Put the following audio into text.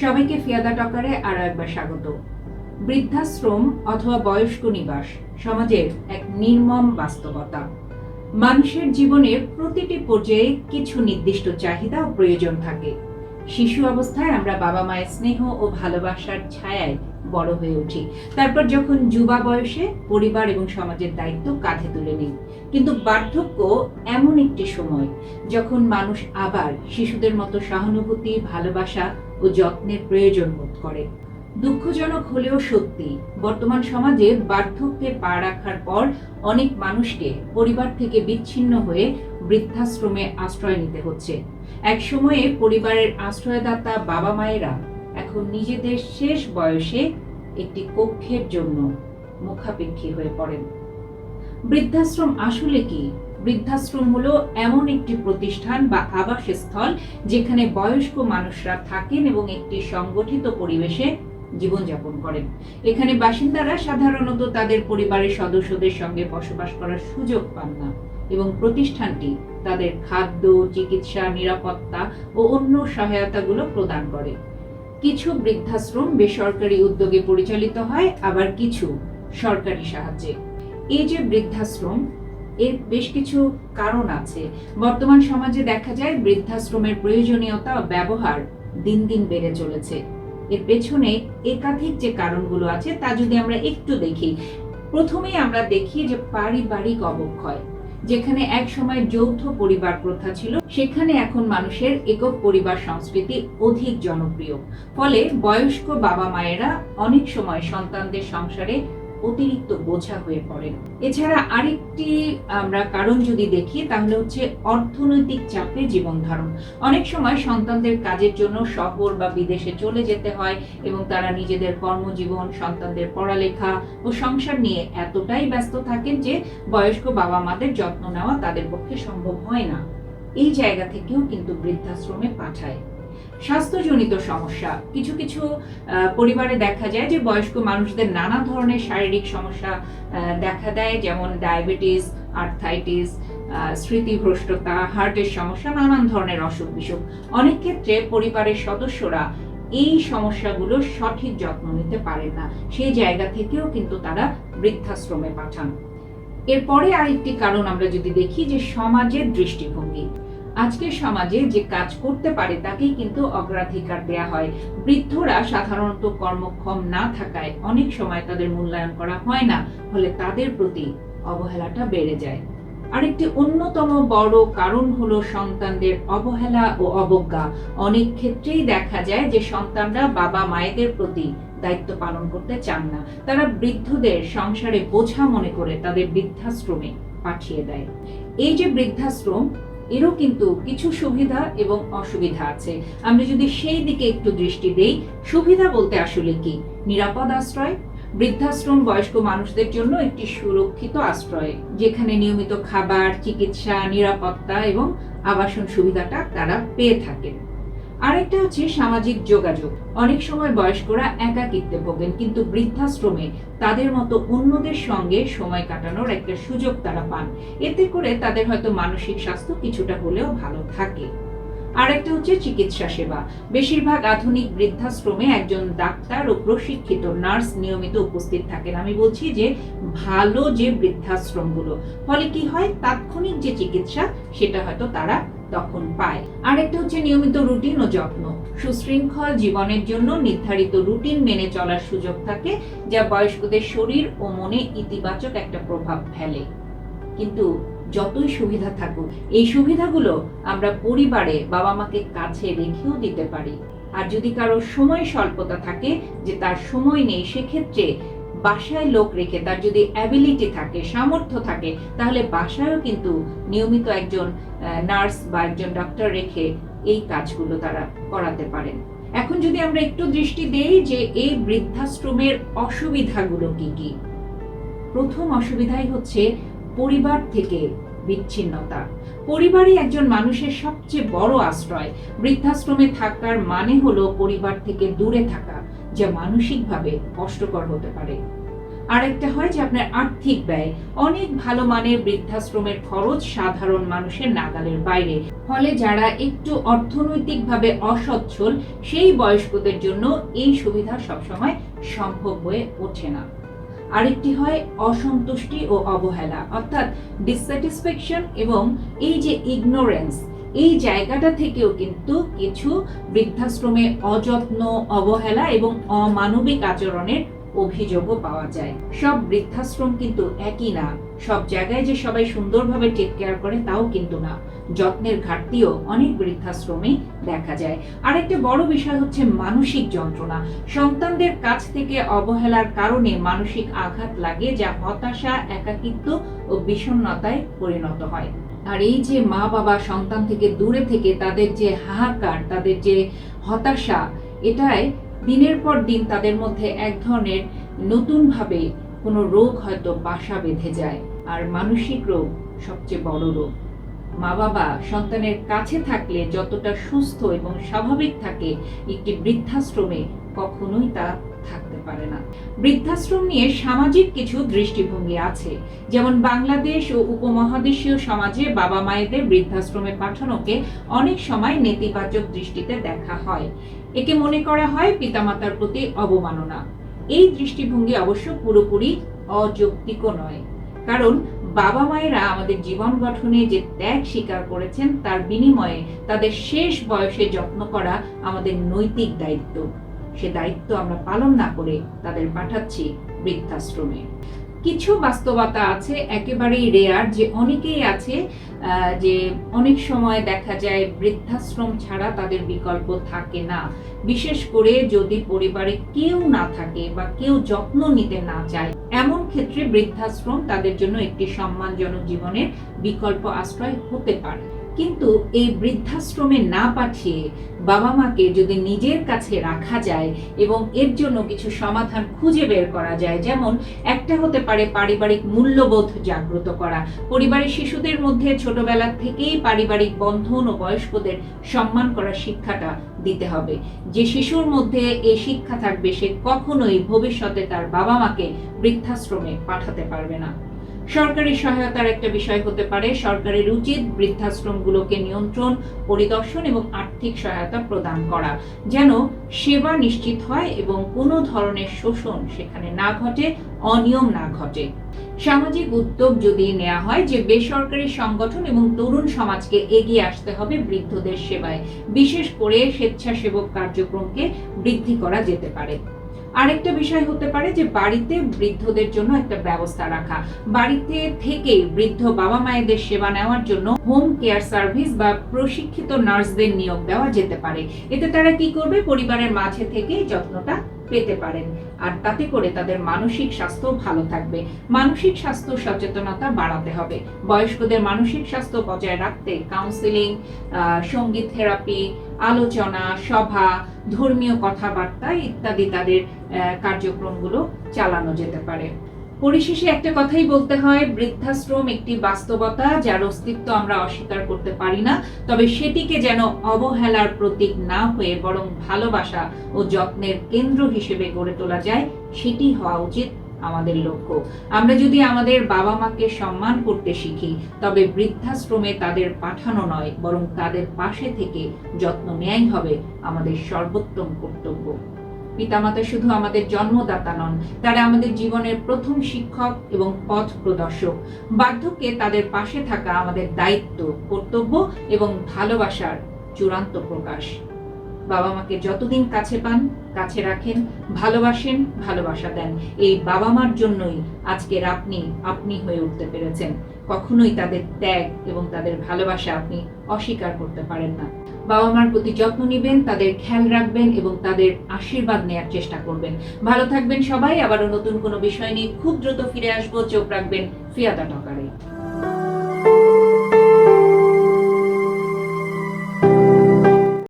সবাইকে ফিয়াদা টকারে আরও একবার স্বাগত। বৃদ্ধাশ্রম অথবা বয়স্ক নিবাস সমাজের এক নির্মম বাস্তবতা। মানুষের জীবনের প্রতিটি পর্যায়ে কিছু নির্দিষ্ট চাহিদা ও প্রয়োজন থাকে। শিশু অবস্থায় আমরা বাবা মায়ের স্নেহ ও ভালোবাসার ছায়ায় বড় হয়ে উঠি। তারপর যখন যুবা বয়সে পরিবার এবং সমাজের দায়িত্ব কাঁধে তুলে নিই। কিন্তু বার্ধক্য এমন একটি সময় যখন মানুষ আবার শিশুদের মতো সহানুভূতি, ভালোবাসা ও যত্নের প্রয়োজন বোধ করে। দুঃখজনক হলেও সত্যি, বর্তমান সমাজে বার্ধক্যে পা রাখার পর অনেক মানুষকে পরিবার থেকে বিচ্ছিন্ন হয়ে বৃদ্ধাশ্রমে আশ্রয় নিতে হচ্ছে। এক সময়ে পরিবারের আশ্রয়দাতা বাবা মায়েরা এখন নিজেদের শেষ বয়সে একটি কক্ষের জন্য মুখাপেক্ষী হয়ে পড়েন। বৃদ্ধাশ্রম আসলে কি? বৃদ্ধাশ্রম হলো এমন একটি প্রতিষ্ঠান বা আবাসস্থল যেখানে বয়স্ক মানুষরা থাকেন এবং একটি সংগঠিত পরিবেশে জীবনযাপন করেন। এখানে বাসিন্দারা সাধারণত তাদের পরিবারের সদস্যদের সঙ্গে বসবাস করার সুযোগ পান না এবং প্রতিষ্ঠানটি তাদের খাদ্য, চিকিৎসা, নিরাপত্তা ও অন্য সহায়তাগুলো প্রদান করে। কিছু বৃদ্ধাশ্রম বেসরকারি উদ্যোগে পরিচালিত হয়, আবার কিছু সরকারি সাহায্যে। এই যে বৃদ্ধাশ্রম এর বেশ কিছু কারণ আছে। বর্তমান সমাজে দেখা যায় বৃদ্ধাশ্রমের প্রয়োজনীয়তা ব্যবহার দিন দিন বেড়ে চলেছে। এর পেছনে একাধিক যে কারণগুলো আছে তা যদি আমরা একটু দেখি। প্রথমেই আমরা দেখি যে পারিবারিক অবক্ষয়, যেখানে এক সময় যৌথ পরিবার প্রথা ছিল, সেখানে এখন মানুষের একক পরিবার সংস্কৃতি অধিক জনপ্রিয়। ফলে বয়স্ক বাবা মায়েরা অনেক সময় সন্তানদের সংসারে অতিরিক্ত বোঝা হয়ে পড়েন এছাড়া আরেকটি আমরা কারণ যদি দেখি, তাহলে হচ্ছে অর্থনৈতিক চাপে জীবন ধারণ অনেক সময় সন্তানদের কাজের জন্য শহর বা বিদেশে চলে যেতে হয় এবং তারা নিজেদের কর্মজীবন, সন্তানদের পড়ালেখা ও সংসার নিয়ে এতটাই ব্যস্ত থাকেন যে বয়স্ক বাবা মাদের যত্ন নেওয়া তাদের পক্ষে সম্ভব হয় না। এই জায়গা থেকেও কিন্তু বৃদ্ধাশ্রমে পাঠায়। স্বাস্থ্যজনিত সমস্যা। কিছু কিছু পরিবারে দেখা যায় যে বয়স্ক মানুষদের নানা ধরনের শারীরিক সমস্যা দেখা দেয়, যেমন ডায়াবেটিস, আর্থাইটিস স্মৃতিভ্রষ্টতা, হার্টের সমস্যা, নানান ধরনের অসুখ বিসুখ। অনেক ক্ষেত্রে পরিবারের সদস্যরা এই সমস্যাগুলো সঠিক যত্ন নিতে পারেন না। সেই জায়গা থেকেও কিন্তু তারা বৃদ্ধাশ্রমে পাঠান। এরপরে আরেকটি কারণ আমরা যদি দেখি যে সমাজের দৃষ্টিভঙ্গি। আজকের সমাজে যে কাজ করতে পারে তাকেই কিন্তু অগ্রাধিকার দেয়া হয়। বৃদ্ধরা সাধারণত কর্মক্ষম না থাকায় অনেক সময় তাদের মূল্যায়ন করা হয় না, ফলে তাদের প্রতি অবহেলাটা বেড়ে যায়। আরেকটি অন্যতম বড় কারণ হলো সন্তানদের অবহেলা ও অবজ্ঞা। অনেক ক্ষেত্রেই দেখা যায় যে সন্তানরা বাবা মায়েদের প্রতি দায়িত্ব পালন করতে চান না। তারা বৃদ্ধদের সংসারে বোঝা মনে করে তাদের বৃদ্ধাশ্রমে পাঠিয়ে দেয়। এই যে বৃদ্ধাশ্রম এরও কিন্তু কিছু সুবিধা এবং অসুবিধা আছে। আমরা যদি সেই দিকে একটু দৃষ্টি দেই, সুবিধা বলতে আসলে কি? নিরাপদ আশ্রয়, বৃদ্ধাশ্রম, বয়স্ক মানুষদের জন্য একটি সুরক্ষিত আশ্রয়, যেখানে নিয়মিত খাবার, চিকিৎসা, নিরাপত্তা এবং আবাসন সুবিধাটা তারা পেয়ে থাকেন। আরেকটা হচ্ছে সামাজিক যোগাযোগ। অনেক সময় বয়স্করা একাকিত্বে ভোগেন, কিন্তু বৃদ্ধাশ্রমে তাদের মতো অন্যদের সঙ্গে সময় কাটানোর একটা সুযোগ তারা পান। এতে করে তাদের হয়তো মানসিক স্বাস্থ্য কিছুটা হলেও ভালো থাকে। আরেকটা হচ্ছে চিকিৎসা সেবা। বেশিরভাগ আধুনিক বৃদ্ধাশ্রমে একজন ডাক্তার ও প্রশিক্ষিত নার্স নিয়মিত উপস্থিত থাকেন। আমি বলছি যে ভালো যে বৃদ্ধাশ্রমগুলো, ফলে কি হয়? তাৎক্ষণিক যে চিকিৎসা, সেটা হয়তো তারা তখন পায়। আরেকটা হচ্ছে নিয়মিত রুটিন ও যত্ন। সুশৃঙ্খল জীবনের জন্য নির্ধারিত রুটিন মেনে চলার সুযোগ থাকে, যা বয়স্কদের শরীর ও মনে ইতিবাচক একটা প্রভাব ফেলে। কিন্তু যতই সুবিধা থাকুক, এই সুবিধাগুলো আমরা পরিবারে বাবা মাকে কাছে রেখেও দিতে পারি। আর যদি কারও সময় স্বল্পতা থাকে, যে তার সময় নেই, সেক্ষেত্রে বাসায় লোক রেখে তার যদি অ্যাবিলিটি থাকে, সামর্থ্য থাকে, তাহলে বাসায়ও কিন্তু নিয়মিত একজন নার্স বা একজন ডক্টর রেখে এই কাজগুলো তারা করাতে পারেন। এখন যদি আমরা একটু দৃষ্টি দেই যে এই বৃদ্ধাশ্রমের অসুবিধাগুলো কি কি? প্রথম অসুবিধাই হচ্ছে পরিবার থেকে বিচ্ছিন্নতা। পরিবারই একজন মানুষের সবচেয়ে বড় আশ্রয়। বৃদ্ধাশ্রমে থাকার মানে হলো পরিবার থেকে দূরে থাকা। যা মানসিকভাবে কষ্টকর হতে পারে। আরেকটা হয় যে আপনার আর্থিক ব্যয়। অনেক ভালো মানের বৃদ্ধাশ্রমের খরচ সাধারণ মানুষের নাগালের বাইরে। ফলে যারা একটু অর্থনৈতিকভাবে অসচ্ছল, সেই বয়স্কদের জন্য এই সুবিধা সবসময় সম্ভব হয়ে ওঠে না। আরেকটি হয় অসন্তুষ্টি ও অবহেলা, অর্থাৎ ডিসস্যাটিসফ্যাকশন এবং এই যে ইগনোরেন্স এই জায়গাটা থেকেও কিন্তু কিছু বৃদ্ধাশ্রমে অযত্ন, অবহেলা এবং অমানবিক আচরণের অভিযোগও পাওয়া যায়। সব বৃদ্ধাশ্রম কিন্তু একই না। সব জায়গায় যে সবাই সুন্দরভাবে টেক কেয়ার করে তাও কিন্তু না। যত্নের ঘাটতিও অনেক বৃদ্ধাশ্রমে দেখা যায়। আর একটা বড় বিষয় হচ্ছে মানসিক যন্ত্রণা। সন্তানদের কাছ থেকে অবহেলার কারণে মানসিক আঘাত লাগে যা হতাশা, একাকিত্ব ও বিষণ্ণতায় পরিণত হয়। আর এই যে মা বাবা সন্তান থেকে দূরে থেকে তাদের যে হাহাকার, তাদের যে হতাশা, এটাই দিনের পর দিন তাদের মধ্যে এক ধরনের নতুনভাবে কোনো রোগ হয়তো বাসা বেঁধে যায়। আর মানসিক রোগ সবচেয়ে বড় রোগ। মা বাবা সন্তানের কাছে থাকলে যতটা সুস্থ এবং স্বাভাবিক থাকে, একটি বৃদ্ধাশ্রমে কখনোই তা পারে না। বৃদ্ধাশ্রম নিয়ে সামাজিক কিছু দৃষ্টিভঙ্গি আছে। যেমন বাংলাদেশ ও উপমহাদেশীয় সমাজে বাবা মায়েদের বৃদ্ধাশ্রমে পাঠানোকে অনেক সময় নেতিবাচক দৃষ্টিতে দেখা হয়। একে মনে করা হয় পিতামাতার প্রতি অবমাননা। এই দৃষ্টিভঙ্গি অবশ্য পুরোপুরি অযৌক্তিক নয়। কারণ বাবা মায়েরা আমাদের জীবন গঠনে যে ত্যাগ স্বীকার করেছেন, তার বিনিময়ে তাদের শেষ বয়সে যত্ন করা আমাদের নৈতিক দায়িত্ব। সে দায়িত্ব আমরা পালন না করে তাদের পাঠাচ্ছি বৃদ্ধাশ্রমে। কিছু বাস্তবতা আছে, একেবারেই রেয়ার যে অনেকেই আছে যে অনেক সময় দেখা যায় বৃদ্ধাশ্রম ছাড়া তাদের বিকল্প থাকে না। বিশেষ করে যদি পরিবারে কেউ না থাকে বা কেউ যত্ন নিতে না চায়, এমন ক্ষেত্রে বৃদ্ধাশ্রম তাদের জন্য একটি সম্মানজনক জীবনের বিকল্প আশ্রয় হতে পারে। কিন্তু এই বৃদ্ধাশ্রমে না পাঠিয়ে বাবা মাকে যদি নিজের কাছে রাখা যায় এবং এর জন্য কিছু সমাধান খুঁজে বের করা যায়, যেমন একটা হতে পারে পারিবারিক মূল্যবোধ জাগ্রত করা। পরিবারের শিশুদের মধ্যে ছোটবেলা থেকেই পারিবারিক বন্ধন ও বয়স্কদের সম্মান করার শিক্ষাটা দিতে হবে। যে শিশুর মধ্যে এই শিক্ষা থাকবে, সে কখনোই ভবিষ্যতে তার বাবা মাকে বৃদ্ধাশ্রমে পাঠাতে পারবে না। সরকারি সহায়তার একটা বিষয় হতে পারে। সরকারের উচিত বৃদ্ধাশ্রমগুলোকে নিয়ন্ত্রণ, পরিদর্শন এবং আর্থিক সহায়তা প্রদান করা, যেন সেবা নিশ্চিত হয় এবং কোনো ধরনের শোষণ সেখানে না ঘটে, অনিয়ম না ঘটে। সামাজিক উদ্যোগ যদি নেওয়া হয় যে বেসরকারি সংগঠন এবং তরুণ সমাজকে এগিয়ে আসতে হবে বৃদ্ধদের সেবায়, বিশেষ করে স্বেচ্ছাসেবক কার্যক্রমকে বৃদ্ধি করা যেতে পারে। আরেকটা বিষয় হতে পারে যে বাড়িতে বৃদ্ধদের জন্য একটা ব্যবস্থা রাখা। বাড়িতে থেকে বৃদ্ধ বাবা মায়েদের সেবা নেওয়ার জন্য হোম কেয়ার সার্ভিস বা প্রশিক্ষিত নার্সদের নিয়োগ দেওয়া যেতে পারে। এতে তারা কি করবে? পরিবারের মাঝে থেকে যত্নটা পেতে পারেন। আর তাতে করে তাদের মানসিক স্বাস্থ্য ভালো থাকবে। মানসিক স্বাস্থ্য সচেতনতা বাড়াতে হবে। বয়স্কদের মানসিক স্বাস্থ্য বজায় রাখতে কাউন্সিলিং সংগীত থেরাপি আলোচনা, সভা, ধর্মীয় কথাবার্তা ইত্যাদি তাদের কার্যক্রমগুলো চালানো যেতে পারে। পরিশেষে একটা কথাই বলতে হয়, বৃদ্ধাশ্রম একটি বাস্তবতা যার অস্তিত্ব আমরা অস্বীকার করতে পারি না, তবে সেটিকে যেন অবহেলার প্রতীক না হয়ে বরং ভালোবাসা ও যত্নের কেন্দ্র হিসেবে গড়ে তোলা যায়, সেটি হওয়া উচিত আমাদের লক্ষ্য। আমরা যদি আমাদের বাবা মাকে সম্মান করতে শিখি, তবে বৃদ্ধাশ্রমে তাদের পাঠানো নয়, বরং তাদের পাশে থেকে যত্ন নেয়াই হবে আমাদের সর্বোত্তম কর্তব্য। পিতামাতা শুধু আমাদের জন্মদাতা নন, তারা আমাদের জীবনের প্রথম শিক্ষক এবং পথ প্রদর্শক। বার্ধক্যে তাদের পাশে থাকা আমাদের দায়িত্ব, কর্তব্য এবং ভালোবাসার চূড়ান্ত প্রকাশ। বাবা মাকে যতদিন কাছে পান, কাছে রাখেন, ভালোবাসেন, ভালোবাসা দেন। এই বাবা মার জন্যই আজকের আপনি আপনি হয়ে উঠতে পেরেছেন। কখনোই তাদের ত্যাগ এবং তাদের ভালোবাসা আপনি অস্বীকার করতে পারেন না। বাবা মার প্রতি যত্ন নেবেন, তাদের খেয়াল রাখবেন এবং তাদের আশীর্বাদ নেয়ার চেষ্টা করবেন। ভালো থাকবেন সবাই, আবারও নতুন কোনো বিষয় নিয়ে খুব দ্রুত ফিরে আসব। চোখ রাখবেন ফিয়াদা টকারে।